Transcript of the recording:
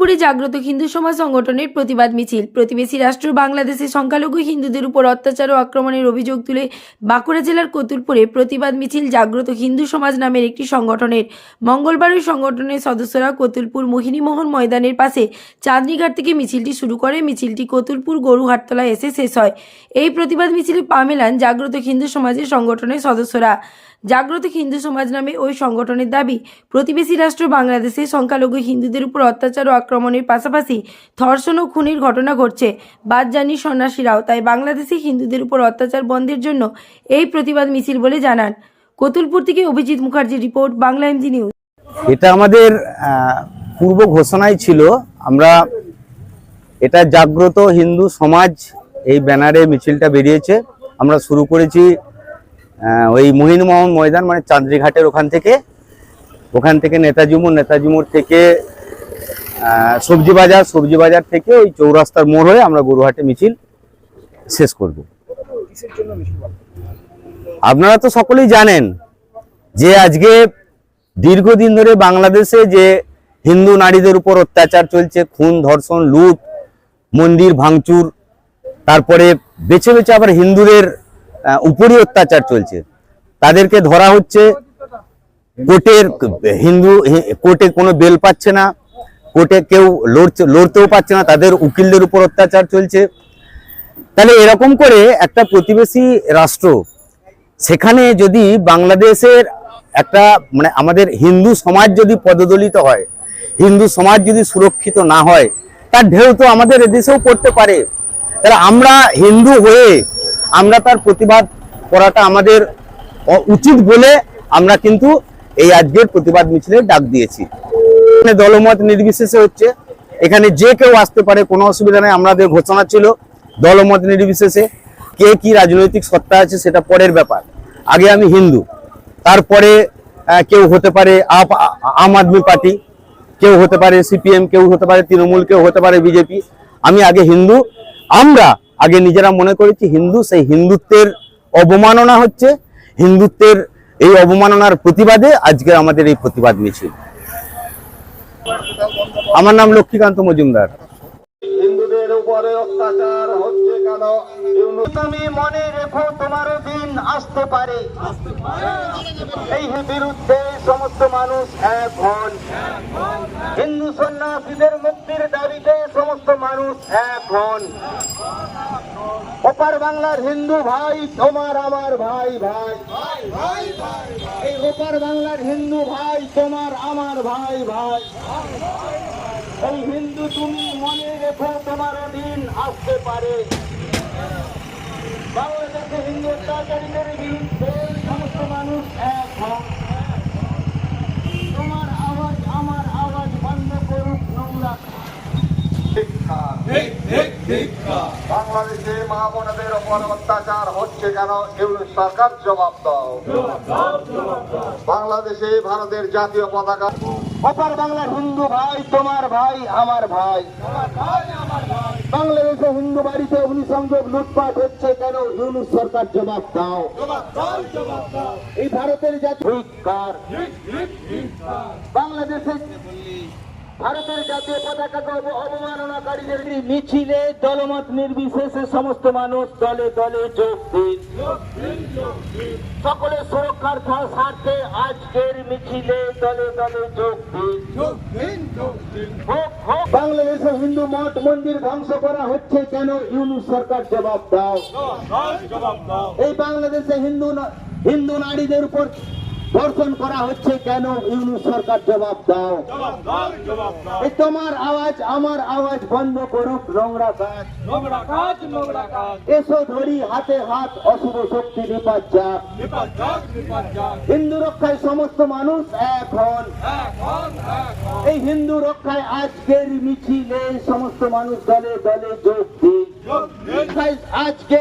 কতুলপুরে জাগ্রত হিন্দু সমাজ সংগঠনের প্রতিবাদ মিছিল। প্রতিবেশী রাষ্ট্র বাংলাদেশে সংখ্যালঘু হিন্দুদের উপর অত্যাচার ও আক্রমণের অভিযোগ তুলে বাঁকুড়া জেলার কতুলপুরে প্রতিবাদ মিছিল জাগ্রত হিন্দু সমাজ নামের একটি সংগঠনের। মঙ্গলবার ওই সংগঠনের সদস্যরা কতুলপুর মোহিনীমোহন ময়দানের পাশে চাঁদনীঘাট থেকে মিছিলটি শুরু করে। মিছিলটি কতুলপুর গরুহাটতলায় এসে শেষ হয়। এই প্রতিবাদ মিছিলে পা মেলান জাগ্রত হিন্দু সমাজের সংগঠনের সদস্যরা। জাগ্রত হিন্দু সমাজ নামে ওই সংগঠনের দাবি। প্রতিবেশী রাষ্ট্র বাংলাদেশে সংখ্যালঘু হিন্দুদের উপর অত্যাচার ও আক্রমণের পাশাপাশি ধর্ষণ ও খুনের ঘটনা ঘটছে। বাদ জানি সন্ন্যাসীরাও, তাই বাংলাদেশে হিন্দুদের উপর অত্যাচার বন্ধের জন্য এই প্রতিবাদ মিছিল বলে জানান। কতুলপুর থেকে অভিজিৎ মুখার্জির রিপোর্ট, বাংলা এমজি নিউজ। এটা আমাদের পূর্ব ঘোষণায় ছিল, আমরা এটা জাগ্রত হিন্দু সমাজ এই ব্যানারে মিছিলটা বেরিয়েছে। আমরা শুরু করেছি ওই মোহিনীমোহন ময়দান মানে চান্দ্রিঘাটের ওখান থেকে ওখান থেকে নেতাজি মোড় নেতাজি মোড় থেকে সবজি বাজার সবজি বাজার থেকে ওই চৌরাস্তার মোড় হয়ে আমরা গরুহাটে মিছিল শেষ করব। আপনারা তো সকলেই জানেন যে আজকে দীর্ঘদিন ধরে বাংলাদেশে যে হিন্দু নারীদের উপর অত্যাচার চলছে, খুন, ধর্ষণ, লুট, মন্দির ভাঙচুর, তারপরে বেছে বেছে আবার হিন্দুদের উপরই অত্যাচার চলছে। তাদেরকে ধরা হচ্ছে, কোর্টের হিন্দু কোর্টে কোনো বেল পাচ্ছে না, কোর্টে কেউ লড়ছে, লড়তেও পারছে না, তাদের উকিলদের উপর অত্যাচার চলছে। তাহলে এরকম করে একটা প্রতিবেশী রাষ্ট্র, সেখানে যদি বাংলাদেশের একটা মানে আমাদের হিন্দু সমাজ যদি পদদলিত হয়, হিন্দু সমাজ যদি সুরক্ষিত না হয়, তার ঢেউ তো আমাদের এদেশেও পড়তে পারে। তাহলে আমরা হিন্দু হয়ে আমরা তার প্রতিবাদ করাটা আমাদের উচিত বলে আমরা কিন্তু এই আজকের প্রতিবাদ মিছিলের ডাক দিয়েছি। এখানে দলমত নির্বিশেষে হচ্ছে, এখানে যে কেউ আসতে পারে, কোনো অসুবিধা নেই, আমাদের ঘোষণা ছিল দলমত নির্বিশেষে। কে কি রাজনৈতিক সত্তা আছে সেটা পরের ব্যাপার। আগে আমি হিন্দু, তারপরে কেউ হতে পারে আম আদমি পার্টি, কেউ হতে পারে সিপিএম, কেউ হতে পারে তৃণমূল, কেউ হতে পারে বিজেপি। আমি আগে হিন্দু, আমরা আগে নিজেরা মনে করেছি হিন্দু, সেই হিন্দুত্বের অবমাননা হচ্ছে। হিন্দুত্বের এই অবমাননার প্রতিবাদে আজকে আমাদের এই প্রতিবাদ মিছিল। আমার নাম লক্ষ্মীকান্ত মজুমদার। তুমি মনে তোমারও দিন আসতে পারে। সমস্ত মানুষ হিন্দু সন্ন্যাসীদের মুক্তির দাবিতে সমস্ত মানুষ এক হন। ওপার বাংলার হিন্দু ভাই তোমার আমার ভাই ভাই। এই ওপার বাংলার হিন্দু ভাই তোমার আমার ভাই ভাই। এই হিন্দু তুমি মনে রেখো তোমার দিন আসতে পারে। বাংলাদেশে হিন্দু অত্যাচারীদের বিরুদ্ধে সমস্ত মানুষ এক হন। তোমার আওয়াজ আমার আওয়াজ বন্ধ করুক নোংরা। বাংলাদেশে মা বোনদের ওপর অত্যাচার হচ্ছে কেন? এগুলো সরকার জবাব দাও। বাংলাদেশে ভারতের জাতীয় পতাকা। অপার বাংলার হিন্দু ভাই, তোমার ভাই, আমার ভাই। বাংলাদেশে হিন্দু বাড়িতে অগ্নিসংযোগ লুটপাট হচ্ছে কেন? ইউনিট সরকার জবাব দাও। এই ভারতের জাতীয়। বাংলাদেশে ভারতের জাতীয় পতাকাকে অবমাননাকারীদের মিছিলে দলমত নির্বিশেষে সমস্ত মানুষ দলে দলে যোগ দিন। সকলের সুরক্ষার স্বার্থে আজকের মিছিলে দলে দলে যোগ দিন। হোক, হোক। হিন্দু মঠ মন্দির ধ্বংস করা হচ্ছে কেন? ইউনুস সরকার জবাব দাও। এই বাংলাদেশে হিন্দু না- হিন্দু নারীদের উপর ধর্ষণ করা হচ্ছে কেন? ইউনুস সরকার জবাব দাও। তোমার আওয়াজ আমার আওয়াজ বন্ধ করুক নোংরা কাজ। এসো ধরি হাতে হাত অশুভ শক্তি নিপাত যাক। হিন্দু রক্ষায় সমস্ত মানুষ এখন এই হিন্দু রক্ষায় আজকের মিছিলে সমস্ত মানুষ দলে দলে যোগ দিন। আজকে